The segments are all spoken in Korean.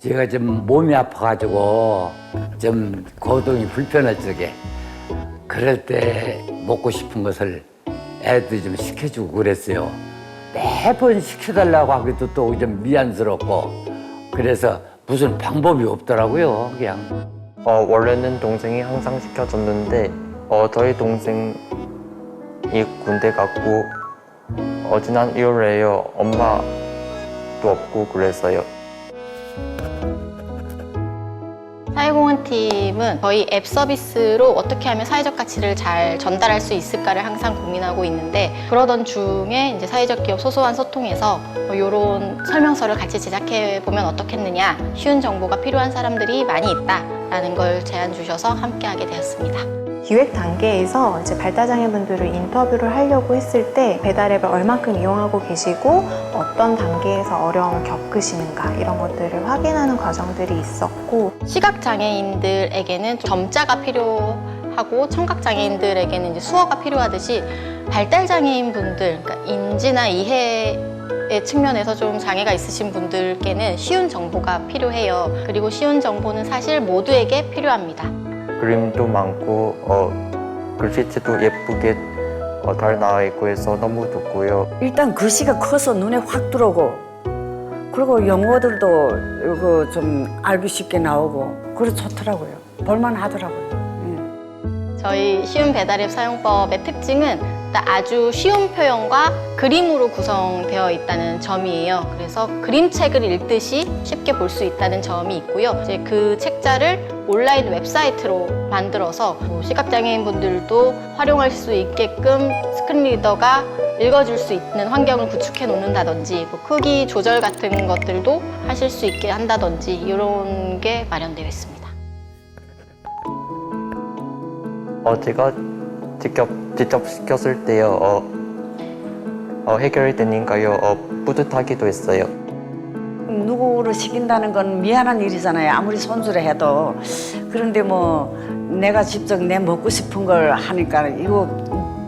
제가 좀 몸이 아파가지고 좀 거동이 불편할 적에 그럴 때 먹고 싶은 것을 애들이 좀 시켜주고 그랬어요. 매번 시켜달라고 하기도 또 좀 미안스럽고 그래서 무슨 방법이 없더라고요. 그냥 어, 원래는 동생이 항상 시켜줬는데 어, 저희 동생이 군대 갔고 어, 지난 1월에요 엄마도 없고 그래서요 팀은 저희 앱 서비스로 어떻게 하면 사회적 가치를 잘 전달할 수 있을까를 항상 고민하고 있는데 그러던 중에 이제 사회적 기업 소소한 소통에서 이런 설명서를 같이 제작해 보면 어떻겠느냐 쉬운 정보가 필요한 사람들이 많이 있다라는 걸 제안 주셔서 함께하게 되었습니다. 기획 단계에서 이제 발달장애분들을 인터뷰를 하려고 했을 때 배달 앱을 얼마큼 이용하고 계시고 어떤 단계에서 어려움을 겪으시는가 이런 것들을 확인하는 과정들이 있었고 시각 장애인들에게는 점자가 필요하고 청각 장애인들에게는 이제 수어가 필요하듯이 발달 장애인 분들, 그러니까 인지나 이해의 측면에서 좀 장애가 있으신 분들께는 쉬운 정보가 필요해요. 그리고 쉬운 정보는 사실 모두에게 필요합니다. 그림도 많고 어, 글씨체도 예쁘게 어, 잘 나와 있고 해서 너무 좋고요 일단 글씨가 커서 눈에 확 들어오고 그리고 영어들도 이거 좀 알기 쉽게 나오고 그래 좋더라고요. 볼만 하더라고요. 예. 저희 쉬운 배달앱 사용법의 특징은 아주 쉬운 표현과 그림으로 구성되어 있다는 점이에요. 그래서 그림책을 읽듯이 쉽게 볼 수 있다는 점이 있고요. 이제 그 책자를 온라인 웹사이트로 만들어서 뭐 시각장애인 분들도 활용할 수 있게끔 스크린 리더가 읽어줄 수 있는 환경을 구축해 놓는다든지 뭐 크기 조절 같은 것들도 하실 수 있게 한다든지 이런 게 마련되어 있습니다. 어, 제가 직접, 직접 시켰을 때요 어, 어, 해결이 되니까요 어, 뿌듯하기도 했어요 누구를 시킨다는 건 미안한 일이잖아요. 아무리 손주를 해도. 그런데 뭐 내가 직접 내 먹고 싶은 걸 하니까 이거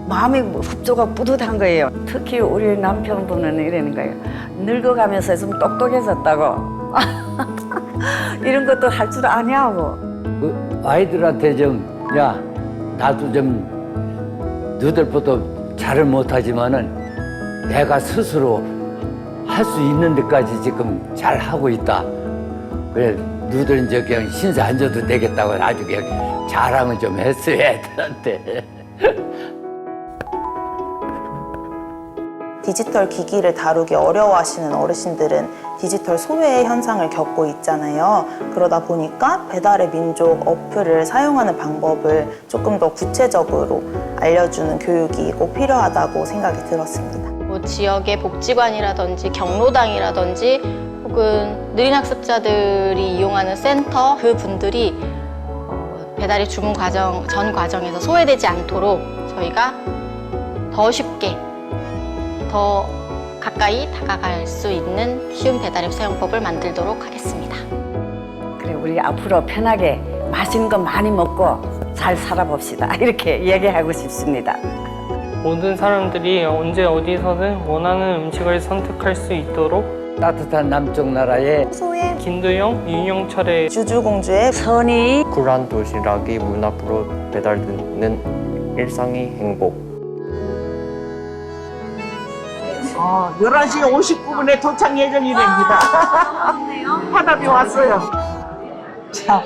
마음이 흡조가 뿌듯한 거예요. 특히 우리 남편분은 이러는 거예요. 늙어가면서 좀 똑똑해졌다고. 이런 것도 할 줄 아냐고. 그 아이들한테 좀 야 나도 좀 너들보다 잘을 못하지만은 내가 스스로 할 수 있는 데까지 지금 잘 하고 있다. 그래 너들 이제 그냥 신세 안 져도 되겠다고 아주 그냥 자랑을 좀 했어요 애들한테. 디지털 기기를 다루기 어려워하시는 어르신들은 디지털 소외의 현상을 겪고 있잖아요. 그러다 보니까 배달의 민족 어플을 사용하는 방법을 조금 더 구체적으로 알려주는 교육이 꼭 필요하다고 생각이 들었습니다. 뭐 지역의 복지관이라든지 경로당이라든지 혹은 느린 학습자들이 이용하는 센터 그 분들이 어, 배달의 주문 과정 전 과정에서 소외되지 않도록 저희가 더 쉽게 더 가까이 다가갈 수 있는 쉬운 배달앱 사용법을 만들도록 하겠습니다. 그래 우리 앞으로 편하게 맛있는 거 많이 먹고 잘 살아봅시다. 이렇게 얘기하고 싶습니다. 모든 사람들이 언제 어디서든 원하는 음식을 선택할 수 있도록 따뜻한 남쪽 나라에 소외 김두영, 윤영철의 주주공주의 선이 굴한 도시락이 문 앞으로 배달되는 일상의 행복 어, 11시 59분에 도착 예정이 됩니다. 화답이 왔어요. 자,